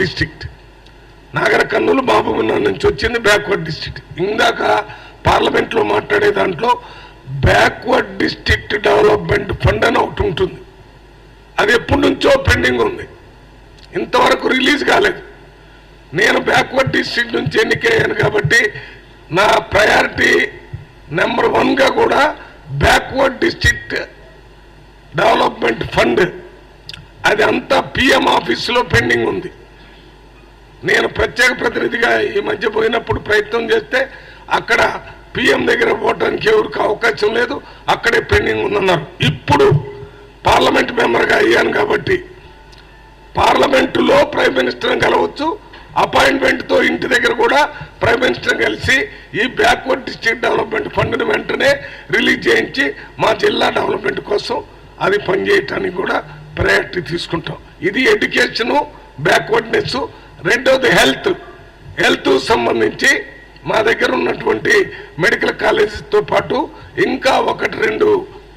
District Nagara Kurnool బాబుమన్న నుంచి వచ్చింది backward district ఇందాక పార్లమెంట్లో మాట్లాడే దాంట్లో బ్యాక్వర్డ్ డిస్ట్రిక్ట్ డెవలప్మెంట్ ఫండ్ అని ఒకటి ఉంటుంది. అది ఎప్పటి నుంచో పెండింగ్ ఉంది. ఇంతవరకు రిలీజ్ కాలేదు. నేను బ్యాక్వర్డ్ డిస్ట్రిక్ట్ నుంచి ఎన్నికయ్యాను కాబట్టి నా ప్రయారిటీ నెంబర్ వన్గా కూడా బ్యాక్వర్డ్ డిస్ట్రిక్ట్ డెవలప్మెంట్ ఫండ్ అది అంతా పిఎం ఆఫీస్లో పెండింగ్ ఉంది. నేను ప్రత్యేక ప్రతినిధిగా ఈ మధ్య పోయినప్పుడు ప్రయత్నం చేస్తే అక్కడ పిఎం దగ్గర పోవడానికి ఎవరికి అవకాశం లేదు అక్కడే పెండింగ్ ఉందన్నారు. ఇప్పుడు పార్లమెంట్ మెంబర్గా అయ్యాను కాబట్టి పార్లమెంటులో ప్రైమ్ మినిస్టర్ని కలవచ్చు అపాయింట్మెంట్తో ఇంటి దగ్గర కూడా ప్రైమ్ మినిస్టర్ కలిసి ఈ బ్యాక్వర్డ్ డిస్ట్రిక్ట్ డెవలప్మెంట్ ఫండ్ని వెంటనే రిలీజ్ చేయించి మా జిల్లా డెవలప్మెంట్ కోసం అది పనిచేయటానికి కూడా ప్రయారిటీ తీసుకుంటాం. ఇది ఎడ్యుకేషను బ్యాక్వర్డ్నెస్ రెండోది హెల్త్ హెల్త్ సంబంధించి మా దగ్గర ఉన్నటువంటి మెడికల్ కాలేజెస్తో పాటు ఇంకా ఒకటి రెండు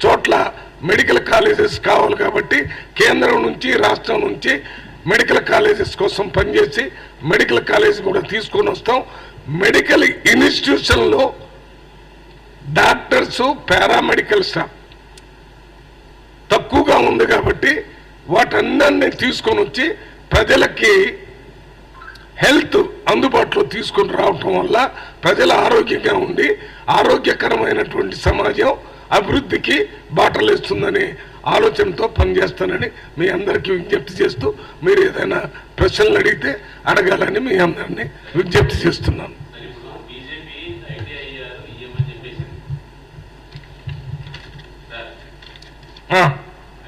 చోట్ల మెడికల్ కాలేజెస్ కావాలి కాబట్టి కేంద్రం నుంచి రాష్ట్రం నుంచి మెడికల్ కాలేజెస్ కోసం పనిచేసి మెడికల్ కాలేజ్ కూడా తీసుకొని వస్తాం. మెడికల్ ఇన్స్టిట్యూషన్లో డాక్టర్స్ పారామెడికల్ స్టాఫ్ తక్కువగా ఉంది కాబట్టి వాటన్నిటిని తీసుకొని వచ్చి ప్రజలకి హెల్త్ అందుబాటులో తీసుకొని రావటం వల్ల ప్రజలు ఆరోగ్యంగా ఉండి ఆరోగ్యకరమైనటువంటి సమాజం అభివృద్ధికి బాటలేస్తుందనే ఆలోచనతో పనిచేస్తానని మీ అందరికీ విజ్ఞప్తి చేస్తూ మీరు ఏదైనా ప్రశ్నలు అడిగితే అడగాలని మీ అందరినీ విజ్ఞప్తి చేస్తున్నాను మరి ఇప్పుడు బీజేపీ ఐటీఐఆర్ ఇయ్యమని చెప్పేసింది సార్ ఆ,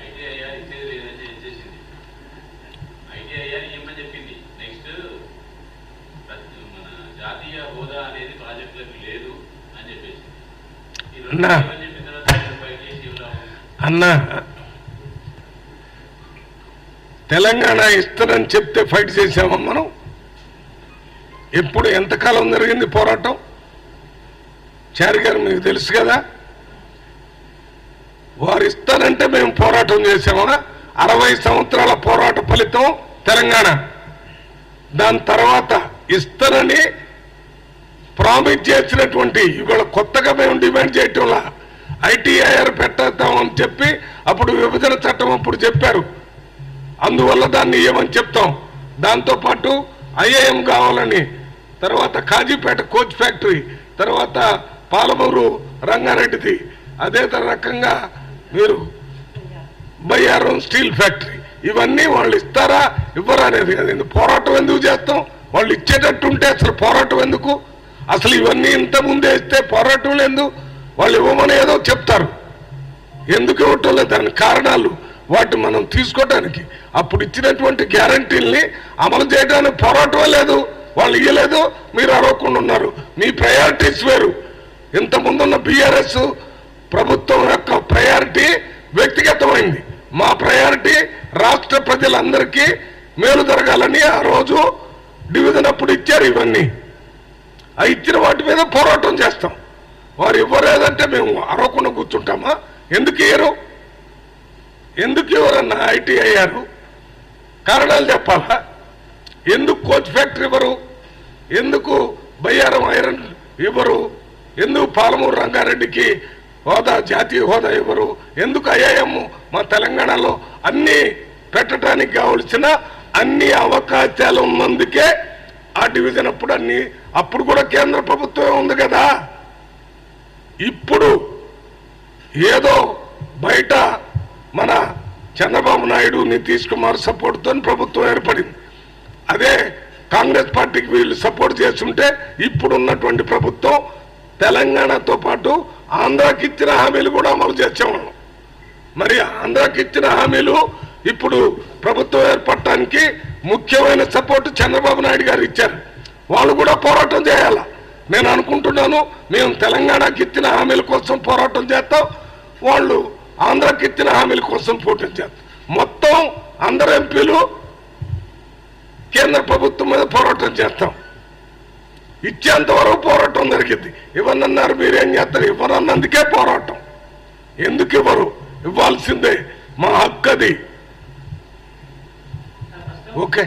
ఐటీఐఆర్ ఇచ్చేది లేదని ఇచ్చేసింది ఐటీఐఆర్ ఇయ్యమని చెప్పింది నెక్స్ట్ మన జాతీయ హోదా అనేది ప్రాజెక్టులకు లేదు అని చెప్పేసి ఈ రెండు అన్నా. అన్నా. అన్న తెలంగాణ ఇస్తారని చెప్తే ఫైట్ చేసామా మనం? ఎప్పుడు ఎంతకాలం జరిగింది పోరాటం? చారి గారు మీకు తెలుసు కదా? వారు ఇస్తారంటే మేము పోరాటం చేసామా అరవై సంవత్సరాల పోరాట ఫలితం తెలంగాణ. దాని తర్వాత ఇస్తారని ప్రామిస్ చేసినటువంటి ఇవాళ కొత్తగా మేము డిమాండ్ చేయటంలా ఐటీఐఆర్ పెట్టేద్దామని చెప్పి అప్పుడు విభజన చట్టం అప్పుడు చెప్పారు. అందువల్ల దాన్ని ఏమని చెప్తాం? దాంతోపాటు ఐఏఎం కావాలని తర్వాత కాజీపేట కోచ్ ఫ్యాక్టరీ తర్వాత పాలమూరు రంగారెడ్డిది అదే రకంగా మీరు బయ్యారం స్టీల్ ఫ్యాక్టరీ ఇవన్నీ వాళ్ళు ఇస్తారా? ఇవ్వరా అనేది కదా. పోరాటం ఎందుకు చేస్తాం? వాళ్ళు ఇచ్చేటట్టు ఉంటే అసలు పోరాటం ఎందుకు? అసలు ఇవన్నీ ఇంత ముందే ఇస్తే పోరాటం లేదు వాళ్ళు ఇవ్వమని ఏదో చెప్తారు. ఎందుకు ఇవ్వటం లేదు దాని కారణాలు? వాటి మనం తీసుకోవడానికి అప్పుడు ఇచ్చినటువంటి గ్యారంటీల్ని అమలు చేయడానికి పోరాటం లేదు. వాళ్ళు ఇవ్వలేదు మీరు అరవకుండా ఉన్నారు. మీ ప్రయారిటీస్ వేరు. ఇంత ముందున్న బీఆర్ఎస్ ప్రభుత్వం యొక్క ప్రయారిటీ వ్యక్తిగతమైంది. మా ప్రయారిటీ రాష్ట్ర ప్రజలందరికీ మేలు జరగాలని ఆ రోజు డివిజన్ అప్పుడు ఇచ్చారు ఇవన్నీ. ఆ ఇచ్చిన వాటి మీద పోరాటం చేస్తాం. వారు ఇవ్వలేదంటే మేము అరవకుండా కూర్చుంటామా? ఎందుకు ఇయ్యరు? ఎందుకు ఇవ్వరన్న ఐటీ అయ్యారు? కారణాలు చెప్పాలా? ఎందుకు కోచ్ ఫ్యాక్టరీ ఇవ్వరు? ఎందుకు బయ్యారం ఐరన్ ఇవ్వరు? ఎందుకు పాలమూరు రంగారెడ్డికి హోదా జాతీయ హోదా ఇవ్వరు? ఎందుకు ఐఐఎం మా తెలంగాణలో అన్నీ పెట్టడానికి కావలసిన అన్ని అవకాశాలు ఉన్నందుకే ఆ డివిజన్ అప్పుడు అన్ని అప్పుడు కూడా కేంద్ర ప్రభుత్వమే ఉంది కదా. ఇప్పుడు ఏదో బయట మన చంద్రబాబు నాయుడు నితీష్ కుమార్ సపోర్ట్తో ప్రభుత్వం ఏర్పడింది. అదే కాంగ్రెస్ పార్టీకి వీళ్ళు సపోర్ట్ చేస్తుంటే ఇప్పుడున్నటువంటి ప్రభుత్వం తెలంగాణతో పాటు ఆంధ్రాకి ఇచ్చిన హామీలు కూడా అమలు చేసేవాళ్ళం. మరి ఆంధ్రాకి ఇచ్చిన హామీలు ఇప్పుడు ప్రభుత్వం ఏర్పడటానికి ముఖ్యమైన సపోర్ట్ చంద్రబాబు నాయుడు గారు ఇచ్చారు. వాళ్ళు కూడా పోరాటం చేయాలి? నేను అనుకుంటున్నాను మేము తెలంగాణకి ఇచ్చిన హామీల కోసం పోరాటం చేస్తాం వాళ్ళు ఆంధ్రాకి ఇచ్చిన హామీల కోసం పోటీ చేస్తాం మొత్తం అందరు ఎంపీలు కేంద్ర ప్రభుత్వం మీద పోరాటం చేస్తాం. ఇచ్చేంత వరకు పోరాటం జరిగింది. ఇవ్వనన్నారు మీరేం చేస్తారు? ఇవ్వనన్నందుకే పోరాటం. ఎందుకు ఇవ్వరు? ఇవ్వాల్సిందే మా హక్కు అది. ఓకే.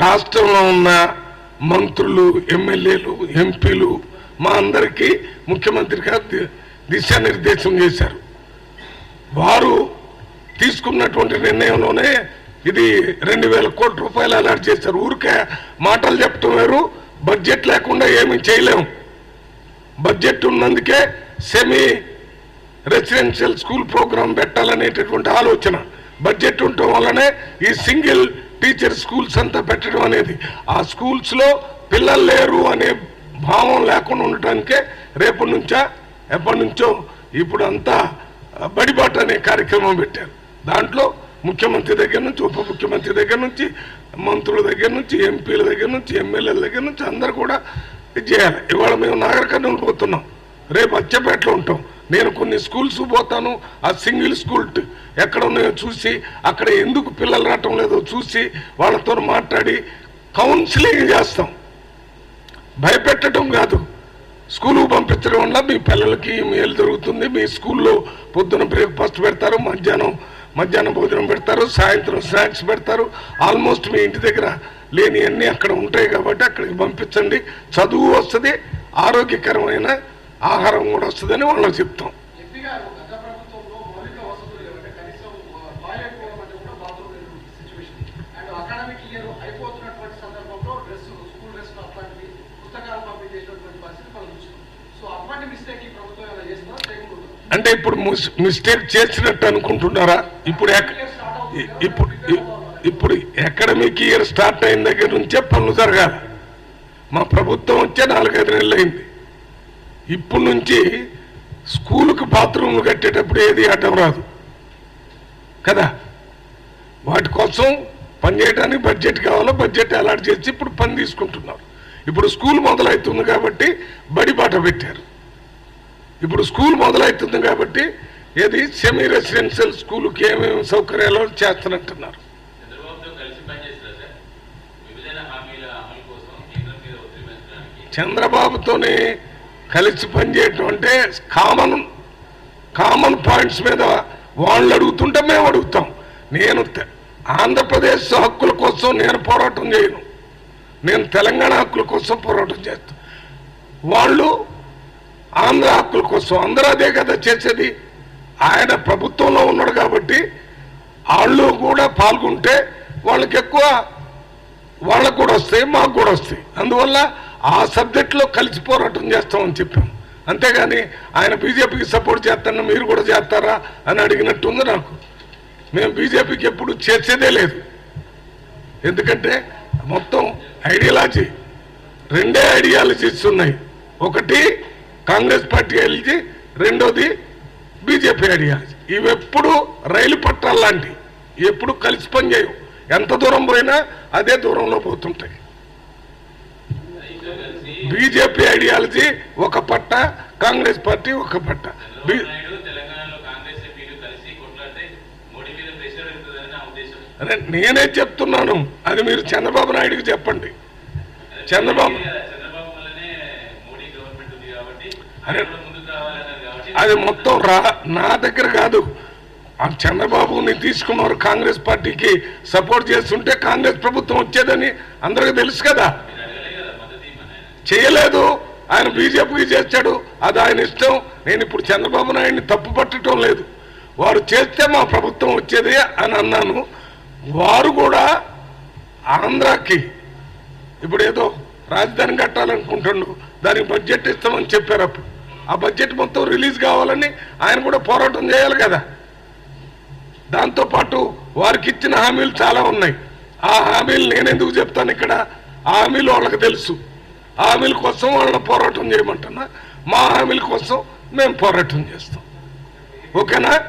రాష్ట్రంలో ఉన్న మంత్రులు ఎమ్మెల్యేలు ఎంపీలు మా అందరికీ ముఖ్యమంత్రి గారు దిశానిర్దేశం చేశారు. వారు తీసుకున్నటువంటి నిర్ణయంలోనే ఇది రెండు వేల కోట్ల రూపాయలు అలాట్ చేశారు. ఊరికే మాటలు చెప్పటం వేరు బడ్జెట్ లేకుండా ఏమీ చేయలేము బడ్జెట్ ఉన్నందుకే సెమీ రెసిడెన్షియల్ స్కూల్ ప్రోగ్రాం పెట్టాలనేటటువంటి ఆలోచన. బడ్జెట్ ఉండటం వల్లనే ఈ సింగిల్ టీచర్ స్కూల్స్ అంతా పెట్టడం అనేది. ఆ స్కూల్స్లో పిల్లలు లేరు అనే భావం లేకుండా ఉండటానికే రేపటి నుంచా ఎప్పటి నుంచో ఇప్పుడు అంతా బడిబాట అనే కార్యక్రమం పెట్టారు. దాంట్లో ముఖ్యమంత్రి దగ్గర నుంచి ఉప ముఖ్యమంత్రి దగ్గర నుంచి మంత్రుల దగ్గర నుంచి ఎంపీల దగ్గర నుంచి ఎమ్మెల్యేల దగ్గర నుంచి అందరు కూడా ఇది చేయాలి. ఇవాళ మేము నాగర్ కర్నూలు పోతున్నాం. రేపు అచ్చపేటలో ఉంటాం. నేను కొన్ని స్కూల్స్ పోతాను. ఆ సింగిల్ స్కూల్ ఎక్కడ ఉన్నాయో చూసి అక్కడ ఎందుకు పిల్లలు రావటం లేదో చూసి వాళ్ళతో మాట్లాడి కౌన్సిలింగ్ చేస్తాం. భయపెట్టడం కాదు. స్కూలుకు పంపించడం వల్ల మీ పిల్లలకి మేలు జరుగుతుంది. మీ స్కూల్లో పొద్దున బ్రేక్ఫాస్ట్ పెడతారు మధ్యాహ్నం మధ్యాహ్నం భోజనం పెడతారు సాయంత్రం స్నాక్స్ పెడతారు. ఆల్మోస్ట్ మీ ఇంటి దగ్గర లేని అన్నీ అక్కడ ఉంటాయి కాబట్టి అక్కడికి పంపించండి. చదువు వస్తుంది ఆరోగ్యకరమైన ఆహారం కూడా వస్తుందని వాళ్ళకి చెప్తాం. అంటే ఇప్పుడు మిస్టేక్ చేసినట్టు అనుకుంటున్నారా? ఇప్పుడు ఇప్పుడు ఇప్పుడు అకాడమిక్ ఇయర్ స్టార్ట్ అయిన దగ్గర నుంచే పనులు జరగాలి. మా ప్రభుత్వం వచ్చే నాలుగైదు నెలలు అయింది ఇప్పుడు నుంచి స్కూలుకు బాత్రూమ్లు కట్టేటప్పుడు ఏది అడ్డం రాదు. కదా? వాటి కోసం పనిచేయడానికి బడ్జెట్ కావాలో బడ్జెట్ అలాట్ చేసి ఇప్పుడు పని తీసుకుంటున్నారు. ఇప్పుడు స్కూల్ మొదలవుతుంది కాబట్టి బడి బాట పెట్టారు. ఇప్పుడు స్కూల్ మొదలవుతుంది కాబట్టి ఏది సెమీ రెసిడెన్షియల్ స్కూల్కి ఏమేమి సౌకర్యాలు చేస్తున్నట్టున్నారు? చంద్రబాబుతో కలిసి పనిచేయటం అంటే కామన్ కామన్ పాయింట్స్ మీద వాళ్ళు అడుగుతుంటే మేము అడుగుతాం. నేను తె- ఆంధ్రప్రదేశ్ హక్కుల కోసం నేను పోరాటం చేయను. నేను తెలంగాణ హక్కుల కోసం పోరాటం చేస్తాను వాళ్ళు ఆంధ్ర హక్కుల కోసం అందరూ అదే కదా చేసేది. ఆయన ప్రభుత్వంలో ఉన్నాడు కాబట్టి వాళ్ళు కూడా పాల్గొంటే వాళ్ళకి ఎక్కువ వాళ్ళకు కూడా వస్తాయి మాకు కూడా వస్తాయి. అందువల్ల ఆ సబ్జెక్టులో కలిసి పోరాటం చేస్తామని చెప్పాం. అంతేగాని ఆయన బీజేపీకి సపోర్ట్ చేస్తాను మీరు కూడా చేస్తారా అని అడిగినట్టుంది నాకు. మేము బీజేపీకి ఎప్పుడు చేర్చేదే లేదు. ఎందుకంటే మొత్తం ఐడియాలజీ రెండే ఐడియాలజీస్ ఉన్నాయి. ఒకటి కాంగ్రెస్ పార్టీ ఐడియాలజీ రెండోది బీజేపీ ఐడియాలజీ ఇవి ఎప్పుడు రైలు పట్టాలు లాంటి ఎప్పుడు కలిసి పనిచేయవు ఎంత దూరం పోయినా అదే దూరంలో పోతుంటాయి. బీజేపీ ఐడియాలజీ ఒక పట్ట కాంగ్రెస్ పార్టీ ఒక పట్ట. బి- నేనే చెప్తున్నాను. అది మీరు చంద్రబాబు నాయుడుకి చెప్పండి. చంద్రబాబు వల్లనే మోడీ గవర్నమెంట్ ఉంది కాబట్టి అరే. అది మొత్తం రా నా దగ్గర కాదు. ఆ చంద్రబాబుని తీసుకున్నారు కాంగ్రెస్ పార్టీకి సపోర్ట్ చేస్తుంటే కాంగ్రెస్ ప్రభుత్వం వచ్చేదని అందరికీ తెలుసు కదా. చేయలేదు. ఆయన బీజేపీకి చేశాడు అది ఆయన ఇష్టం. నేను ఇప్పుడు చంద్రబాబు నాయుడిని తప్పు పట్టడం లేదు. వారు చేస్తే మా ప్రభుత్వం వచ్చేది అని అన్నాను. వారు కూడా ఆంధ్రాకి ఇప్పుడు ఏదో రాజధాని కట్టాలనుకుంటుండు. దానికి బడ్జెట్ ఇస్తామని చెప్పారు అప్పుడు. ఆ బడ్జెట్ మొత్తం రిలీజ్ కావాలని ఆయన కూడా పోరాటం చేయాలి కదా. దాంతోపాటు వారికి ఇచ్చిన హామీలు చాలా ఉన్నాయి. ఆ హామీలు నేను ఎందుకు చెప్తాను ఇక్కడ? ఆ హామీలు వాళ్ళకి తెలుసు. ఆ హామీల కోసం వాళ్ళని పోరాటం చేయమంటున్నా. మా హామీల కోసం మేము పోరాటం చేస్తాం. ఓకేనా?